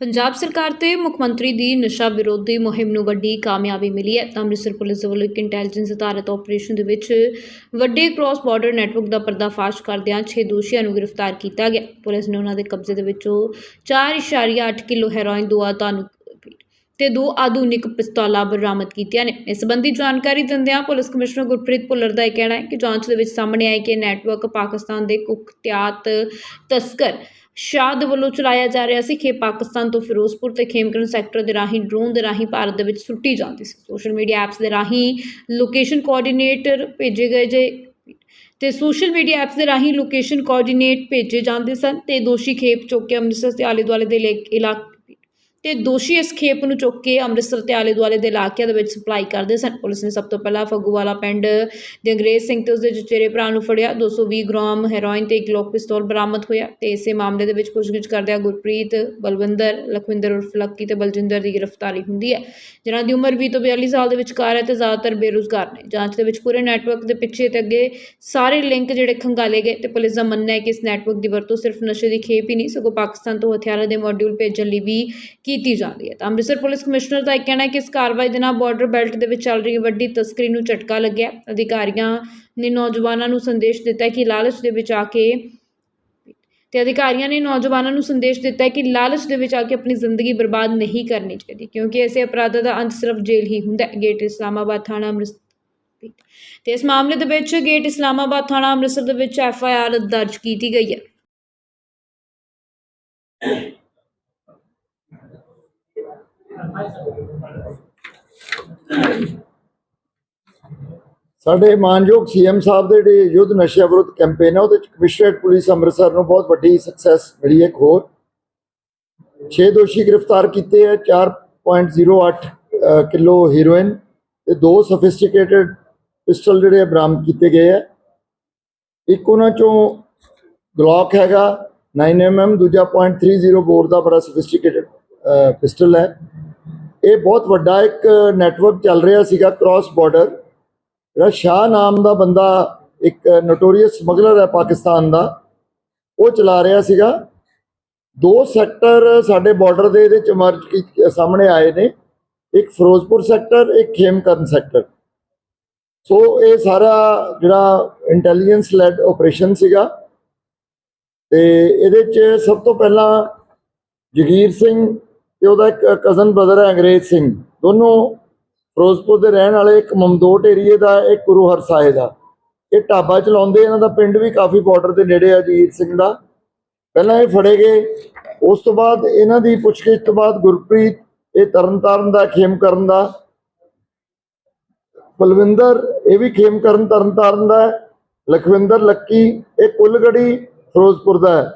ਪੰਜਾਬ ਸਰਕਾਰ ਤੇ ਮੁੱਖ ਮੰਤਰੀ ਦੀ ਨਸ਼ਾ ਵਿਰੋਧੀ ਮੁਹਿੰਮ ਨੂੰ ਵੱਡੀ ਕਾਮਯਾਬੀ ਮਿਲੀ ਹੈ। ਤਾਂ ਅੰਮ੍ਰਿਤਸਰ ਪੁਲਿਸ ਵੱਲੋਂ ਇੱਕ ਇੰਟੈਲੀਜੈਂਸ ਅਧਾਰਤ ਆਪਰੇਸ਼ਨ ਦੇ ਵਿੱਚ ਵੱਡੇ ਕ੍ਰਾਸ ਬਾਰਡਰ ਨੈਟਵਰਕ ਦਾ ਪਰਦਾਫਾਸ਼ ਕਰਦਿਆਂ 6 ਦੋਸ਼ੀਆਂ ਨੂੰ ਗ੍ਰਿਫਤਾਰ ਕੀਤਾ ਗਿਆ। ਪੁਲਿਸ ਨੇ ਉਹਨਾਂ ਦੇ ਕਬਜ਼ੇ ਦੇ ਵਿੱਚੋਂ 4.8 ਕਿਲੋ ਹੈਰੋਇਨ, ਦੋ ਆਤਾਨੁਕ ਤੇ ਦੋ ਆਧੁਨਿਕ ਪਿਸਤੌਲਾਂ ਬਰਾਮਦ ਕੀਤੀਆਂ ਨੇ। ਇਸ ਸੰਬੰਧੀ ਜਾਣਕਾਰੀ ਦਿੰਦਿਆਂ ਪੁਲਿਸ ਕਮਿਸ਼ਨਰ ਗੁਰਪ੍ਰੀਤ ਭੁੱਲਰ ਦਾ ਇਹ ਕਹਿਣਾ ਹੈ ਕਿ ਜਾਂਚ ਦੇ ਵਿੱਚ ਸਾਹਮਣੇ ਆਇਆ ਕਿ ਇਹ ਨੈਟਵਰਕ ਪਾਕਿਸਤਾਨ ਦੇ ਕੁਖਤਿਆਤ ਤਸਕਰ ਸ਼ਾਦ ਵੱਲੋਂ ਚਲਾਇਆ ਜਾ ਰਿਹਾ ਸੀ ਕਿ ਪਾਕਿਸਤਾਨ ਤੋਂ ਫਿਰੋਜ਼ਪੁਰ ਤੇ ਖੇਮਕਰਨ ਸੈਕਟਰ ਦੇ ਰਾਹੀਂ ਡਰੋਨ ਦੇ ਰਾਹੀਂ ਭਾਰਤ ਦੇ ਵਿੱਚ ਸੁੱਟੀ ਜਾਂਦੀ ਸੀ। ਸੋਸ਼ਲ ਮੀਡੀਆ ਐਪਸ ਦੇ ਰਾਹੀਂ ਲੋਕੇਸ਼ਨ ਕੋਆਰਡੀਨੇਟਰ ਭੇਜੇ ਗਏ ਜੇ ਤੇ ਸੋਸ਼ਲ ਮੀਡੀਆ ਐਪਸ ਦੇ ਰਾਹੀਂ ਲੋਕੇਸ਼ਨ ਕੋਆਰਡੀਨੇਟ ਭੇਜੇ ਜਾਂਦੇ ਸਨ ਤੇ ਦੋਸ਼ੀ ਖੇਪ ਚੌਕੇ ਅੰਮ੍ਰਿਤਸਰ ਦੇ ਆਲੇ ਦੁਆਲੇ ਦੇ ਇਲਾਕੇ ਤੇ ਦੋਸ਼ੀ ਇਸ ਖੇਪ ਨੂੰ ਚੁੱਕ ਕੇ ਅੰਮ੍ਰਿਤਸਰ ਤੇ ਆਲੇ ਦੁਆਲੇ ਦੇ ਇਲਾਕਿਆਂ ਦੇ ਵਿੱਚ ਸਪਲਾਈ ਕਰਦੇ ਸਨ। ਪੁਲਿਸ ਨੇ ਸਭ ਤੋਂ ਪਹਿਲਾਂ ਫੱਗੂਵਾਲਾ ਪਿੰਡ ਦੇ ਅੰਗਰੇਜ਼ ਸਿੰਘ ਤੇ ਉਸਦੇ ਚਚੇਰੇ ਭਰਾ ਨੂੰ ਫੜਿਆ। 220 ਗ੍ਰਾਮ ਹੈਰੋਇਨ ਤੇ ਇੱਕ ਲੋਕ ਪਿਸਤੌਲ ਬਰਾਮਦ ਹੋਇਆ ਤੇ ਇਸੇ ਮਾਮਲੇ ਦੇ ਵਿੱਚ ਪੁੱਛਗਿੱਛ ਕਰਦਿਆਂ ਗੁਰਪ੍ਰੀਤ ਬਲਵਿੰਦਰ, ਲਖਵਿੰਦਰ ਉਰਫ ਲੱਕੀ ਤੇ ਬਲਜਿੰਦਰ ਦੀ ਗ੍ਰਿਫਤਾਰੀ ਹੁੰਦੀ ਹੈ। ਜਿਨ੍ਹਾਂ ਦੀ ਉਮਰ 20 ਤੋਂ 42 ਸਾਲ ਦੇ ਵਿਚਕਾਰ ਹੈ ਤੇ ਜ਼ਿਆਦਾਤਰ ਬੇਰੁਜ਼ਗਾਰ ਨੇ। ਜਾਂਚ ਦੇ ਵਿੱਚ ਪੂਰੇ ਨੈਟਵਰਕ ਦੇ ਪਿੱਛੇ ਤੇ ਅੱਗੇ ਸਾਰੇ ਲਿੰਕ ਜਿਹੜੇ ਖੰਗਾਲੇ ਗਏ ਤੇ ਪੁਲਿਸ ਦਾ ਮੰਨਣਾ ਹੈ ਕਿ ਇਸ ਨੈਟਵਰਕ ਦੀ ਵਰਤੋਂ ਸਿਰਫ ਨਸ਼ੇ ਦੀ ਖੇਪ ਹੀ ਨਹੀਂ, ਸਗੋਂ ਪਾਕਿਸਤਾਨ ਤੋਂ ਹਥਿਆਰਾਂ ਦੇ ਮੋਡਿਊਲ ਭੇਜਣ ਲਈ ਵੀ ਕੀ ਕੀਤੀ ਜਾਂਦੀ ਹੈ। ਤਾਂ ਅੰਮ੍ਰਿਤਸਰ ਪੁਲਿਸ ਕਮਿਸ਼ਨਰ ਦਾ ਇਹ ਕਹਿਣਾ ਹੈ ਕਿ ਇਸ ਕਾਰਵਾਈ ਦੇ ਨਾਲ ਬਾਰਡਰ ਬੈਲਟ ਦੇ ਵਿੱਚ ਚੱਲ ਰਹੀ ਵੱਡੀ ਤਸਕਰੀ ਨੂੰ ਝਟਕਾ ਲੱਗਿਆ। ਅਧਿਕਾਰੀਆਂ ਨੇ ਨੌਜਵਾਨਾਂ ਨੂੰ ਸੰਦੇਸ਼ ਦਿੱਤਾ ਕਿ ਲਾਲਚ ਦੇ ਵਿੱਚ ਆ ਕੇ ਤੇ ਅਧਿਕਾਰੀਆਂ ਨੇ ਨੌਜਵਾਨਾਂ ਨੂੰ ਸੰਦੇਸ਼ ਦਿੱਤਾ ਕਿ ਲਾਲਚ ਦੇ ਵਿੱਚ ਆ ਕੇ ਆਪਣੀ ਜ਼ਿੰਦਗੀ ਬਰਬਾਦ ਨਹੀਂ ਕਰਨੀ ਚਾਹੀਦੀ, ਕਿਉਂਕਿ ਐਸੇ ਅਪਰਾਧਾਂ ਦਾ ਅੰਤ ਸਿਰਫ ਜੇਲ੍ਹ ਹੀ ਹੁੰਦਾ ਹੈ। ਗੇਟ ਇਸਲਾਮਾਬਾਦ ਥਾਣਾ ਅੰਮ੍ਰਿਤਸਰ ਤੇ ਇਸ ਮਾਮਲੇ ਦੇ ਵਿੱਚ ਗੇਟ ਇਸਲਾਮਾਬਾਦ ਥਾਣਾ ਅੰਮ੍ਰਿਤਸਰ ਦੇ ਵਿੱਚ ਐਫ ਆਈ ਆਰ ਦਰਜ ਕੀਤੀ ਗਈ ਹੈ। ਸਾਡੇ ਮਾਨਯੋਗ ਸੀਐਮ ਸਾਹਿਬ ਦੇ ਜਿਹੜੇ ਯੁੱਧ ਨਸ਼ਿਆਂ ਵਿਰੁੱਧ ਕੈਂਪੇਨ ਹੈ ਉਹਦੇ ਚ ਕਮਿਸ਼ਨਰੇਟ ਪੁਲਿਸ ਅੰਮ੍ਰਿਤਸਰ ਨੂੰ ਬਹੁਤ ਵੱਡੀ ਸਕਸੈਸ ਮਿਲੀ ਹੈ ਇੱਕ ਹੋਰ। 6 ਦੋਸ਼ੀ ਗ੍ਰਿਫਤਾਰ ਕੀਤੇ ਹੈ 4.08 ਅ, ਕਿਲੋ ਹੀਰੋਇਨ ਤੇ ਦੋ ਸਫਿਸਟੀਕੇਟਡ ਪਿਸਟਲ ਜਿਹੜੇ ਬਰਾਮਦ ਕੀਤੇ ਗਏ ਹੈ ਇੱਕ ਉਹਨਾਂ ਚੋਂ ਗਲੌਕ ਹੈਗਾ 9mm ਦੂਜਾ .30 ਬੋਰ ਦਾ ਬੜਾ ਸਫਿਸਟੀਕੇਟਡ ਪਿਸਟਲ ਹੈ। ਇਹ ਬਹੁਤ ਵੱਡਾ ਇੱਕ ਨੈਟਵਰਕ ਚੱਲ ਰਿਹਾ ਸੀਗਾ ਕ੍ਰਾਸ ਬਾਰਡਰ ਜਿਹੜਾ ਸ਼ਾਹ ਨਾਮ ਦਾ ਬੰਦਾ ਇੱਕ ਨੋਟੋਰੀਅਸ ਸਮਗਲਰ ਹੈ ਪਾਕਿਸਤਾਨ ਦਾ, ਉਹ ਚਲਾ ਰਿਹਾ ਸੀਗਾ। ਦੋ ਸੈਕਟਰ ਸਾਡੇ ਬਾਰਡਰ ਦੇ ਇਹਦੇ ਚ ਮਰਜ ਕੀ ਸਾਹਮਣੇ ਆਏ ਨੇ। ਇੱਕ ਫਿਰੋਜ਼ਪੁਰ ਸੈਕਟਰ ਇੱਕ ਖੇਮਕਰਨ ਸੈਕਟਰ ਸੋ ਇਹ ਸਾਰਾ ਜਿਹੜਾ ਇੰਟੈਲੀਜੈਂਸ ਲੈਡ ਆਪਰੇਸ਼ਨ ਸੀਗਾ। ਤੇ ਇਹਦੇ ਚ ਸਭ ਤੋਂ ਪਹਿਲਾਂ ਜਗੀਰ ਸਿੰਘ ਤੇ ਉਹਦਾ ਇੱਕ ਕਜ਼ਨ ਬ੍ਰਦਰ ਹੈ ਅੰਗਰੇਜ਼ ਸਿੰਘ। ਦੋਨੋਂ ਫਿਰੋਜ਼ਪੁਰ ਦੇ ਰਹਿਣ ਵਾਲੇ, ਇੱਕ ਮਮਦੋਟ ਏਰੀਏ ਦਾ, ਇੱਕ ਗੁਰੂ ਹਰਸਾਏ ਦਾ। ਇਹ ਢਾਬਾ ਚਲਾਉਂਦੇ, ਇਹਨਾਂ ਦਾ ਪਿੰਡ ਵੀ ਕਾਫੀ ਬਾਰਡਰ ਦੇ ਨੇੜੇ ਆ ਜੀਤ ਸਿੰਘ ਦਾ। ਪਹਿਲਾਂ ਇਹ ਫੜੇ ਗਏ, ਉਸ ਤੋਂ ਬਾਅਦ ਇਹਨਾਂ ਦੀ ਪੁੱਛਗਿੱਛ ਤੋਂ ਬਾਅਦ ਗੁਰਪ੍ਰੀਤ, ਇਹ ਤਰਨਤਾਰਨ ਦਾ ਖੇਮ ਕਰਨ ਦਾ। ਬਲਵਿੰਦਰ, ਇਹ ਵੀ ਖੇਮ ਕਰਨ ਤਰਨਤਾਰਨ ਦਾ ਲਖਵਿੰਦਰ ਲੱਕੀ, ਇਹ ਕੁੱਲਗੜੀ ਫਿਰੋਜ਼ਪੁਰ ਦਾ ਹੈ।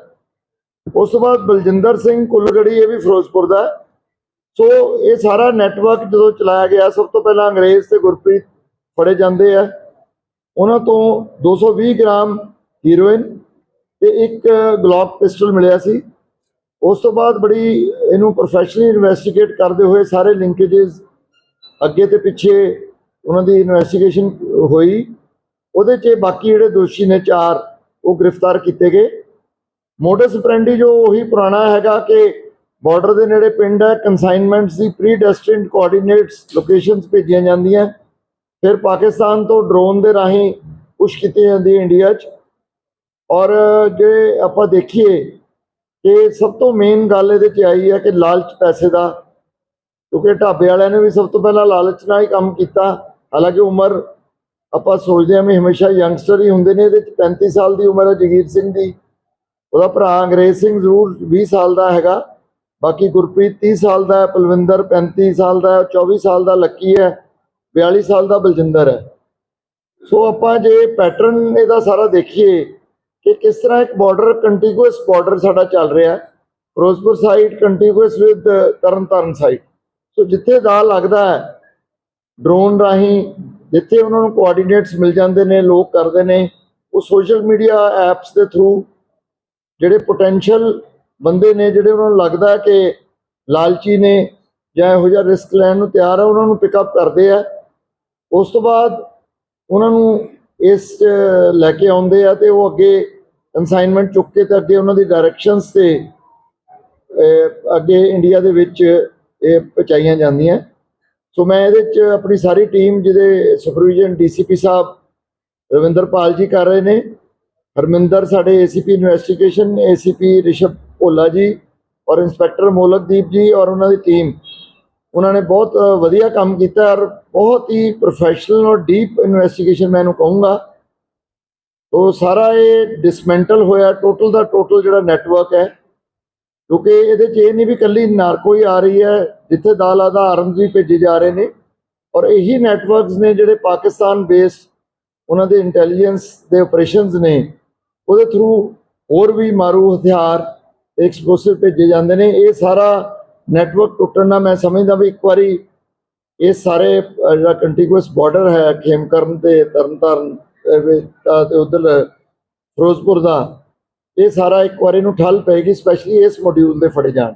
ਉਸ ਤੋਂ ਬਾਅਦ ਬਲਜਿੰਦਰ ਸਿੰਘ ਕੁੱਲਗੜੀ, ਇਹ ਵੀ ਫਿਰੋਜ਼ਪੁਰ ਦਾ ਸੋ ਇਹ ਸਾਰਾ ਨੈਟਵਰਕ ਜਦੋਂ ਚਲਾਇਆ ਗਿਆ, ਸਭ ਤੋਂ ਪਹਿਲਾਂ ਅੰਗਰੇਜ਼ ਤੇ ਗੁਰਪ੍ਰੀਤ ਫੜੇ ਜਾਂਦੇ ਆ। ਉਹਨਾਂ ਤੋਂ 220 ਗ੍ਰਾਮ ਹੀਰੋਇਨ ਤੇ ਇੱਕ ਗਲੌਕ ਪਿਸਟਲ ਮਿਲਿਆ ਸੀ। ਉਸ ਤੋਂ ਬਾਅਦ ਬੜੀ ਇਹਨੂੰ ਪ੍ਰੋਫੈਸ਼ਨਲੀ ਇਨਵੈਸਟੀਗੇਟ ਕਰਦੇ ਹੋਏ ਸਾਰੇ ਲਿੰਕੇजेस ਅੱਗੇ ਤੇ ਪਿੱਛੇ ਉਹਨਾਂ ਦੀ ਇਨਵੈਸਟੀਗੇਸ਼ਨ ਹੋਈ। ਉਹਦੇ 'ਚ ਬਾਕੀ ਜਿਹੜੇ ਦੋਸ਼ੀ ਨੇ ਚਾਰ, ਉਹ ਗ੍ਰਿਫਤਾਰ ਕੀਤੇ ਗਏ। ਮੋਟਰ ਸਪਰੈਂਡੀ ਜੋ ਉਹੀ ਪੁਰਾਣਾ ਹੈਗਾ ਕਿ ਬਾਰਡਰ ਦੇ ਨੇੜੇ ਪਿੰਡ ਹੈ ਕਨਸਾਈਨਮੈਂਟਸ ਦੀ ਪ੍ਰੀ ਡੈਸਟਿਨਡ ਕੋਆਰਡੀਨੇਟਸ ਲੋਕੇਸ਼ਨਸ ਭੇਜੀਆਂ ਜਾਂਦੀਆਂ ਫਿਰ ਪਾਕਿਸਤਾਨ ਤੋਂ ਡਰੋਨ ਦੇ ਰਾਹੀਂ ਪੁਸ਼ ਕੀਤੀ ਜਾਂਦੀ ਹੈ ਇੰਡੀਆ 'ਚ। ਔਰ ਜੇ ਆਪਾਂ ਦੇਖੀਏ ਕਿ ਸਭ ਤੋਂ ਮੇਨ ਗੱਲ ਇਹਦੇ 'ਚ ਆਈ ਹੈ ਕਿ ਲਾਲਚ ਪੈਸੇ ਦਾ। ਕਿਉਂਕਿ ਢਾਬੇ ਵਾਲਿਆਂ ਨੇ ਵੀ ਸਭ ਤੋਂ ਪਹਿਲਾਂ ਲਾਲਚ ਨਾਲ ਹੀ ਕੰਮ ਕੀਤਾ। ਹਾਲਾਂਕਿ ਉਮਰ ਆਪਾਂ ਸੋਚਦੇ ਹਾਂ ਵੀ ਹਮੇਸ਼ਾ ਯੰਗਸਟਰ ਹੀ ਹੁੰਦੇ ਨੇ, ਇਹਦੇ 'ਚ 35 ਸਾਲ ਦੀ ਉਮਰ ਹੈ ਜਗੀਰ ਸਿੰਘ ਦੀ। ਉਹਦਾ ਭਰਾ ਅੰਗਰੇਜ਼ ਸਿੰਘ ਜ਼ਰੂਰ 20 ਸਾਲ ਦਾ ਹੈਗਾ। ਬਾਕੀ ਗੁਰਪ੍ਰੀਤ 30 ਸਾਲ ਦਾ ਹੈ, ਪਲਵਿੰਦਰ 35 ਸਾਲ ਦਾ ਹੈ 24 ਸਾਲ ਦਾ ਲੱਕੀ ਹੈ 42 ਸਾਲ ਦਾ ਬਲਜਿੰਦਰ ਹੈ। ਸੋ ਆਪਾਂ ਜੇ ਪੈਟਰਨ ਇਹਦਾ ਸਾਰਾ ਦੇਖੀਏ ਕਿ ਕਿਸ ਤਰ੍ਹਾਂ ਇੱਕ ਬਾਰਡਰ ਕੰਟੀਗੂਅਸ ਬਾਰਡਰ ਸਾਡਾ ਚੱਲ ਰਿਹਾ ਹੈ। Ferozepur side contiguous with Tarn Taran side so ਜਿੱਥੇ ਦਾ ਲੱਗਦਾ ਹੈ ਡਰੋਨ ਰਾਹੀਂ ਜਿੱਥੇ ਉਹਨਾਂ ਨੂੰ ਕੋਆਰਡੀਨੇਟਸ ਮਿਲ ਜਾਂਦੇ ਨੇ, ਲੋਕ ਕਰਦੇ ਨੇ, ਉਹ ਸੋਸ਼ਲ ਮੀਡੀਆ ਐਪਸ ਦੇ ਥਰੂ ਜਿਹੜੇ ਪੋਟੈਂਸ਼ੀਅਲ ਬੰਦੇ ਨੇ ਜਿਹੜੇ ਉਹਨਾਂ ਨੂੰ ਲੱਗਦਾ ਕਿ ਲਾਲਚੀ ਨੇ ਜਾਂ ਇਹੋ ਜਿਹਾ ਰਿਸਕ ਲੈਣ ਨੂੰ ਤਿਆਰ ਆ ਉਹਨਾਂ ਨੂੰ ਪਿਕਅਪ ਕਰਦੇ ਆ। ਉਸ ਤੋਂ ਬਾਅਦ ਉਹਨਾਂ ਨੂੰ ਇਸ 'ਚ ਲੈ ਕੇ ਆਉਂਦੇ ਆ ਤੇ ਉਹ ਅੱਗੇ ਕਨਸਾਈਨਮੈਂਟ ਚੁੱਕ ਕੇ ਤੇ ਅੱਗੇ ਉਹਨਾਂ ਦੀ ਡਾਇਰੈਕਸ਼ਨਸ ਤੇ ਅੱਗੇ ਇੰਡੀਆ ਦੇ ਵਿੱਚ ਇਹ ਪਹੁੰਚਾਈਆਂ ਜਾਂਦੀਆਂ। ਸੋ ਮੈਂ ਇਹਦੇ 'ਚ ਆਪਣੀ ਸਾਰੀ ਟੀਮ ਜਿਹਦੇ ਸੁਪਰਵੀਜ਼ਨ ਡੀਸੀਪੀ ਸਾਹਿਬ, ਰਵਿੰਦਰਪਾਲ ਜੀ ਕਰ ਰਹੇ ਨੇ। ਹਰਮਿੰਦਰ ਸਾਡੇ ACP investigation ACP Rishabh Bhola ji ਔਰ ਇੰਸਪੈਕਟਰ ਮੋਲਕਦੀਪ ਜੀ ਔਰ ਉਹਨਾਂ ਦੀ ਟੀਮ ਉਹਨਾਂ ਨੇ ਬਹੁਤ ਵਧੀਆ ਕੰਮ ਕੀਤਾ ਔਰ ਬਹੁਤ ਹੀ ਪ੍ਰੋਫੈਸ਼ਨਲ ਔਰ ਡੀਪ ਇਨਵੈਸਟੀਗੇਸ਼ਨ ਮੈਂ ਇਹਨੂੰ ਕਹੂੰਗਾ। ਉਹ ਸਾਰਾ ਇਹ ਡਿਸਮੈਂਟਲ ਹੋਇਆ ਟੋਟਲ ਦਾ ਟੋਟਲ ਜਿਹੜਾ ਨੈਟਵਰਕ ਹੈ, ਕਿਉਂਕਿ ਇਹਦੇ 'ਚ ਇਹ ਨਹੀਂ ਵੀ ਕੱਲੀ ਨਾਰਕੋ ਹੀ ਆ ਰਹੀ ਹੈ, ਜਿੱਥੇ ਦਾਲ ਆਦਾ ਆਰਮਸ ਵੀ ਭੇਜੇ ਜਾ ਰਹੇ ਨੇ। ਔਰ ਇਹੀ ਨੈਟਵਰਕਸ ਨੇ ਜਿਹੜੇ ਪਾਕਿਸਤਾਨ ਬੇਸਡ ਉਹਨਾਂ ਦੇ ਇੰਟੈਲੀਜੈਂਸ ਦੇ ਆਪਰੇਸ਼ਨਸ ਨੇ, ਉਹਦੇ ਥਰੂ ਹੋਰ ਵੀ ਮਾਰੂ ਹਥਿਆਰ ਐਕਸਪਲੋਸਿਵ ਭੇਜੇ ਜਾਂਦੇ ਨੇ। ਇਹ ਸਾਰਾ ਨੈਟਵਰਕ ਟੁੱਟਣ ਨਾਲ ਮੈਂ ਸਮਝਦਾ ਵੀ ਇੱਕ ਵਾਰੀ ਇਹ ਸਾਰੇ ਜਿਹੜਾ ਕੰਟੀਗੂਅਸ ਬਾਰਡਰ ਹੈ ਖੇਮਕਰਨ ਤੇ ਤਰਨਤਾਰਨ ਅਹ, ਵਿੱਚ, ਅਹ, ਤੇ ਉਧਰ ਫਿਰੋਜ਼ਪੁਰ ਦਾ ਇਹ ਸਾਰਾ ਇੱਕ ਵਾਰੀ ਨੂੰ ਠੱਲ ਪਏਗੀ ਸਪੈਸ਼ਲੀ ਇਸ ਮੋਡਿਊਲ ਦੇ ਫੜੇ ਜਾਣ।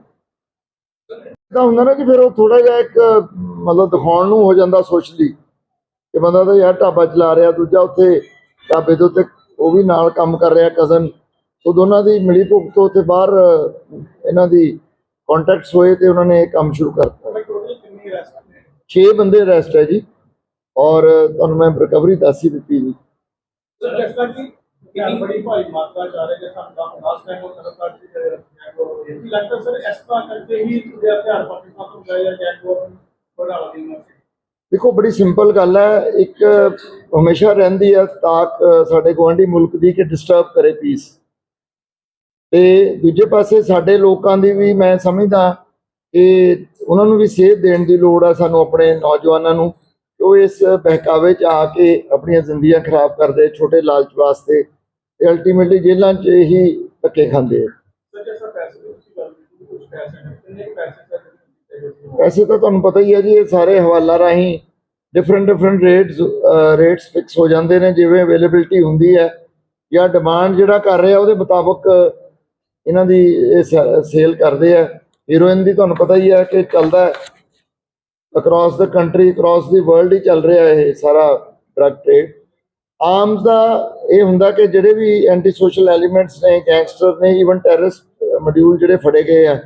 ਤਾਂ ਹੁੰਦਾ ਨਾ ਕਿ ਫਿਰ ਉਹ ਥੋੜਾ ਜਿਹਾ ਇੱਕ ਮਤਲਬ ਦਿਖਾਉਣ ਨੂੰ ਹੋ ਜਾਂਦਾ ਸੋਸ਼ਲੀ ਕਿ ਬੰਦਾ ਤਾਂ ਯਾਰ ਢਾਬਾ ਚਲਾ ਰਿਹਾ ਦੂਜਾ ਉੱਥੇ ਢਾਬੇ ਦੇ ਉੱਤੇ ਉਹ ਵੀ ਨਾਲ ਕੰਮ ਕਰ ਰਿਹਾ ਕਜ਼ਨ ਸੋ ਦੋਨਾਂ ਦੀ ਮਿਲੀ ਭੁਗਤ ਤੋਂ ਉੱਥੇ ਬਾਹਰ ਇਹਨਾਂ ਦੀ ਕੰਟੈਕਟਸ ਹੋਏ ਤੇ ਉਹਨਾਂ ਨੇ ਇਹ ਕੰਮ ਸ਼ੁਰੂ ਕਰਤਾ 6 ਬੰਦੇ ਅਰੈਸਟ ਹੈ ਜੀ। ਔਰ ਤੁਹਾਨੂੰ ਮੈਂ ਰਿਕਵਰੀ ਦੱਸ ਹੀ ਦਿੱਤੀ ਜੀ। ਤੋਂ ਦੇਖੋ ਬੜੀ ਸਿੰਪਲ ਗੱਲ ਹੈ। ਇੱਕ ਹਮੇਸ਼ਾ ਰਹਿੰਦੀ ਹੈ ਤਾਕ ਸਾਡੇ ਗੁਆਂਢੀ ਮੁਲਕ ਦੀ ਕਿ ਡਿਸਟਰਬ ਕਰੇ ਪੀਸ ਤੇ ਦੂਜੇ ਪਾਸੇ ਸਾਡੇ ਲੋਕਾਂ ਦੀ ਵੀ ਮੈਂ ਸਮਝਦਾ ਕਿ ਉਹਨਾਂ ਨੂੰ ਵੀ ਸੇਧ ਦੇਣ ਦੀ ਲੋੜ ਆ ਸਾਨੂੰ ਆਪਣੇ ਨੌਜਵਾਨਾਂ ਨੂੰ ਕਿ ਉਹ ਇਸ ਬਹਿਕਾਵੇ 'ਚ ਆ ਕੇ ਆਪਣੀਆਂ ਜ਼ਿੰਦਗੀਆਂ ਖਰਾਬ ਕਰਦੇ ਛੋਟੇ ਲਾਲਚ ਵਾਸਤੇ ਤੇ ਅਲਟੀਮੇਟਲੀ ਜੇਲ੍ਹਾਂ 'ਚ ਹੀ ਧੱਕੇ ਖਾਂਦੇ ਆ। ਪੈਸੇ ਤਾਂ ਤੁਹਾਨੂੰ ਪਤਾ ਹੀ ਹੈ ਜੀ ਇਹ ਸਾਰੇ ਹਵਾਲਾ ਰਾਹੀਂ different different rates rates fix ਹੋ ਜਾਂਦੇ ਨੇ ਜਿਵੇਂ ਅਵੇਲੇਬਿਲਟੀ ਹੁੰਦੀ ਹੈ ਜਾਂ ਡਿਮਾਂਡ ਜਿਹੜਾ ਕਰ ਰਿਹਾ ਉਹਦੇ ਮੁਤਾਬਕ ਇਹਨਾਂ ਦੀ ਸੇਲ ਕਰਦੇ ਆ। ਹੀਰੋਇਨ ਦੀ ਤੁਹਾਨੂੰ ਪਤਾ ਹੀ ਹੈ ਕਿ ਚੱਲਦਾ ਅਕ੍ਰੋਸ ਦਾ ਕੰਟਰੀ ਅਕ੍ਰੋਸ ਦੀ ਵਰਲਡ ਹੀ ਚੱਲ ਰਿਹਾ ਇਹ ਸਾਰਾ ਡਰਗ ਟ੍ਰੇਡ ਆਰਮਸ ਦਾ ਇਹ ਹੁੰਦਾ ਕਿ ਜਿਹੜੇ ਵੀ ਐਂਟੀ ਸੋਸ਼ਲ ਐਲੀਮੈਂਟਸ ਨੇ ਗੈਂਗਸਟਰ ਨੇ ਈਵਨ ਟੈਰਰਿਸਟ ਮੋਡਿਊਲ ਜਿਹੜੇ ਫੜੇ ਗਏ ਆ,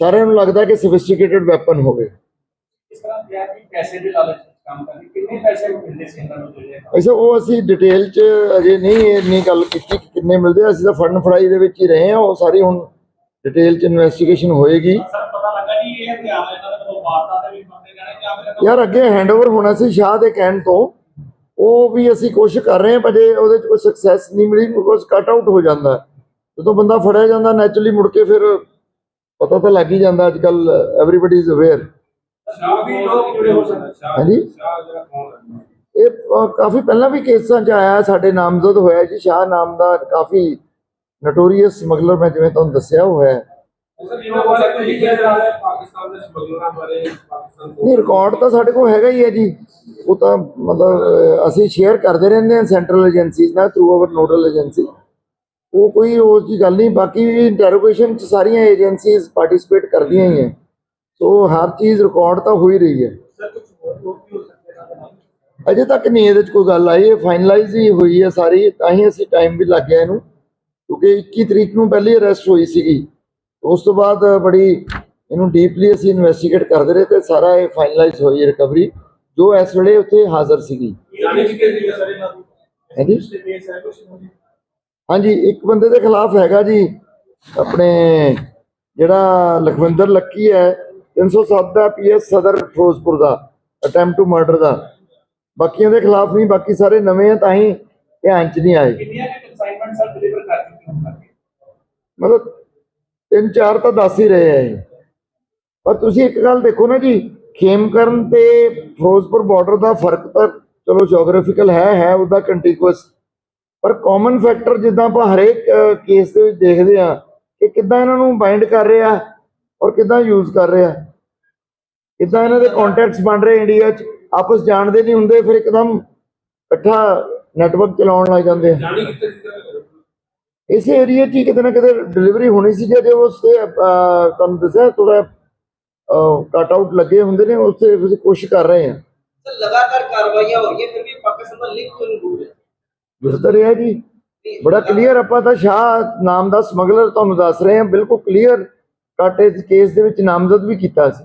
ਸਾਰਿਆਂ ਨੂੰ ਲੱਗਦਾ ਕਿ ਸੋਫਿਸਟੀਕੇਟਡ ਵੈਪਨ ਹੋਵੇ। ਇਸ ਤਰ੍ਹਾਂ ਕਿਹਾ ਕਿ ਪੈਸੇ ਦੇ ਲਾਲਚ ਕੰਮ ਕਰਦੇ ਕਿੰਨੇ ਪੈਸੇ ਮਿਲਦੇ ਸੀ ਇਹਨਾਂ ਨੂੰ ਜਿਹੜੇ ਐਸਾ ਉਹ ਅਸੀਂ ਡਿਟੇਲ 'ਚ ਅਜੇ ਨਹੀਂ ਇੰਨੀ ਗੱਲ ਕੀਤੀ ਕਿ ਕਿੰਨੇ ਮਿਲਦੇ। ਅਸੀਂ ਤਾਂ ਫੜਨ ਫੜਾਈ ਦੇ ਵਿੱਚ ਹੀ ਰਹੇ ਹਾਂ ਉਹ ਸਾਰੀ ਹੁਣ ਡਿਟੇਲ 'ਚ ਇਨਵੈਸਟੀਗੇਸ਼ਨ ਹੋਏਗੀ ਸਰ ਪਤਾ ਲੱਗਾ ਜੀ ਇਹ ਹਥਿਆਰ ਇਹਨਾਂ ਦੇ ਕੋਲ ਵਾਰਤਾ ਦੇ ਵੀ ਬੰਦੇ ਜਾਣੇ ਜਾਂ ਫਿਰ ਇਹਨਾਂ ਯਾਰ ਅੱਗੇ ਹੈਂਡਓਵਰ ਹੋਣਾ ਸੀ ਸ਼ਾਹ ਦੇ ਕਹਿਣ ਤੋਂ ਉਹ ਵੀ ਅਸੀਂ ਕੋਸ਼ਿਸ਼ ਕਰ ਰਹੇ ਹਾਂ ਪਰ ਜੇ ਉਹਦੇ 'ਚ ਕੋਈ ਸਕਸੈਸ ਨਹੀਂ ਮਿਲੀ ਬਿਕੋਜ਼ ਕੱਟ ਆਊਟ ਹੋ ਜਾਂਦਾ ਜਦੋਂ ਬੰਦਾ ਫੜਿਆ ਜਾਂਦਾ ਨੈਚੁਰਲੀ ਮੁੜ ਕੇ ਫਿਰ ਪਤਾ ਤਾਂ ਲੱਗ ਹੀ ਜਾਂਦਾ ਅੱਜ ਕੱਲ ਐਵਰੀਬਾਡੀ ਇਜ਼ ਅਵੇਅਰ ਸ਼ਾਹ ਵੀ ਲੋਕ ਜੁੜੇ ਹੋ ਸਕਦੇ। ਸ਼ਾਹ ਹਾਂਜੀ? ਸ਼ਾਹ ਜਿਹੜਾ ਕੌਣ ਹੈ? ਇਹ ਅ, ਕਾਫੀ ਪਹਿਲਾਂ ਵੀ ਕੇਸਾਂ 'ਚ ਆਇਆ ਸਾਡੇ ਨਾਮਜ਼ਦ ਹੋਇਆ ਜੀ। ਸ਼ਾਹ ਨਾਮ ਦਾ ਕਾਫੀ ਨਟੋਰੀਅਸ ਸਮਗਲਰ ਮੈਂ ਜਿਵੇਂ ਤੁਹਾਨੂੰ ਦੱਸਿਆ ਹੋਇਆ ਹੈ। ਨਹੀਂ ਰਿਕਾਰਡ ਤਾਂ ਸਾਡੇ ਕੋਲ ਹੈਗਾ ਹੀ ਹੈ ਜੀ। ਉਹ ਤਾਂ ਮਤਲਬ ਅਸੀਂ ਸ਼ੇਅਰ ਕਰਦੇ ਰਹਿੰਦੇ ਹਾਂ ਸੈਂਟਰਲ ਏਜੰਸੀਜ਼ ਨਾਲ ਥਰੂ ਆਵਰ ਨੋਡਲ ਏਜੰਸੀ ਉਹ ਕੋਈ ਉਸ ਦੀ ਗੱਲ ਨਹੀਂ ਬਾਕੀ ਇੰਟਰੋਗੇਸ਼ਨ ਚ ਸਾਰੀਆਂ ਏਜੰਸੀਜ਼ ਪਾਰਟਿਸਿਪੇਟ ਕਰਦੀਆਂ ਹੀ ਹੈ। ਸੋ ਹਰ ਚੀਜ਼ ਰਿਕਾਰਡ ਤਾਂ ਹੋ। ਹੀ ਰਹੀ ਹੈ ਅਜੇ ਤੱਕ ਨਹੀਂ ਇਹਦੇ ਚ ਕੋਈ ਗੱਲ ਆਈ ਇਹ ਫਾਈਨਲਾਈਜ਼ ਹੀ ਹੋਈ ਹੈ ਸਾਰੀ ਤਾਂ ਹੀ ਅਸੀਂ ਟਾਈਮ ਵੀ ਲੱਗ ਗਿਆ ਇਹਨੂੰ। ਕਿਉਂਕਿ 21 ਤਰੀਕ ਨੂੰ ਪਹਿਲੀ ਅਰੈਸਟ ਹੋਈ ਸੀਗੀ। ਉਸ ਤੋਂ ਬਾਅਦ ਬੜੀ ਇਹਨੂੰ ਡੀਪਲੀ ਅਸੀਂ ਇਨਵੈਸਟੀਗੇਟ ਕਰਦੇ ਰਹੇ ਤੇ ਸਾਰਾ ਇਹ ਫਾਈਨਲਾਈਜ਼ ਹੋਈ ਰਿਕਵਰੀ ਜੋ ਇਸ ਵੇਲੇ ਉੱਥੇ ਹਾਜ਼ਰ ਸੀਗੀ। ਤੇ ਹਾਂਜੀ ਇੱਕ ਬੰਦੇ ਦੇ ਖਿਲਾਫ ਹੈਗਾ ਜੀ ਆਪਣੇ ਜਿਹੜਾ ਲਖਵਿੰਦਰ ਲੱਕੀ ਹੈ 307 ਦਾ ਪੀਐਸ ਸਦਰ ਫਿਰੋਜ਼ਪੁਰ ਦਾ ਅਟੈਂਪਟ ਟੂ ਮਰਡਰ ਦਾ। ਬਾਕੀਆਂ ਦੇ ਖਿਲਾਫ ਨਹੀਂ ਬਾਕੀ ਸਾਰੇ ਨਵੇਂ ਆ ਤਾਂ ਹੀ ਧਿਆਨ ਚ ਨਹੀਂ ਆਏ। ਮਤਲਬ ਤਿੰਨ ਚਾਰ ਤਾਂ ਦੱਸ ਹੀ ਰਹੇ ਆ ਪਰ ਤੁਸੀਂ ਇੱਕ ਗੱਲ ਦੇਖੋ ਨਾ ਜੀ ਖੇਮਕਰਨ ਤੇ ਫਿਰੋਜ਼ਪੁਰ ਬਾਰਡਰ ਦਾ ਫ਼ਰਕ ਤਾਂ ਚਲੋ ਜੀਓਗ੍ਰਾਫਿਕਲ ਹੈ ਹੈ ਉਹਦਾ ਕੰਟੀਗੂਅਸ ਪਰ ਕਾਮਨ ਫੈਕਟਰ ਜਿੱਦਾਂ ਆਪਾਂ ਹਰੇਕ ਕੇਸ ਦੇ ਵਿੱਚ ਦੇਖਦੇ ਆ ਕਿ ਕਿੱਦਾਂ ਇਹਨਾਂ ਨੂੰ ਬਾਈਂਡ ਕਰ ਰਿਹਾ ਔਰ ਕਿੱਦਾਂ ਯੂਜ਼ ਕਰ ਰਿਹਾ ਕਿੱਦਾਂ ਇਹਨਾਂ ਦੇ ਕੰਟੈਕਟਸ ਬਣ ਰਹੇ ਇੰਡੀਆ 'ਚ? ਆਪਸ ਜਾਣਦੇ ਨਹੀਂ ਹੁੰਦੇ ਫਿਰ ਇੱਕਦਮ ਇਕੱਠਾ ਨੈਟਵਰਕ ਚਲਾਉਣ ਲੱਗ ਜਾਂਦੇ ਆ। ਇਸੇ ਏਰੀਆ 'ਚ ਕਿਤੇ ਨਾ ਕਿਤੇ ਡਿਲੀਵਰੀ ਹੋਣੀ ਸੀ ਜੇ ਉਸ ਤੇ ਤੁਹਾਨੂੰ ਦੱਸਿਆ ਥੋੜਾ ਕੱਟ ਆਊਟ ਲੱਗੇ ਹੁੰਦੇ ਨੇ ਉਸ ਤੇ ਅਸੀਂ ਕੋਸ਼ਿਸ਼ ਕਰ ਰਹੇ ਸਰ ਲਗਾਤਾਰ ਕਾਰਵਾਈਆਂ ਹੋ ਰਹੀਆਂ ਫਿਰ ਵੀ ਪਾਕਿਸਤਾਨ ਦਾ ਲਿੰਕ ਕਿਉਂ ਨਹੀਂ ਬਿਹਤਰ ਹੈ ਜੀ। ਬੜਾ ਕਲੀਅਰ ਆਪਾਂ ਤਾਂ ਸ਼ਾਹ ਨਾਮ ਦਾ ਸਮਗਲਰ ਤੁਹਾਨੂੰ ਦੱਸ ਰਹੇ ਹਾਂ ਬਿਲਕੁਲ ਕਲੀਅਰ ਕਾਟੇ ਕੇਸ ਦੇ ਵਿੱਚ ਨਾਮਜ਼ਦ ਵੀ ਕੀਤਾ ਸੀ।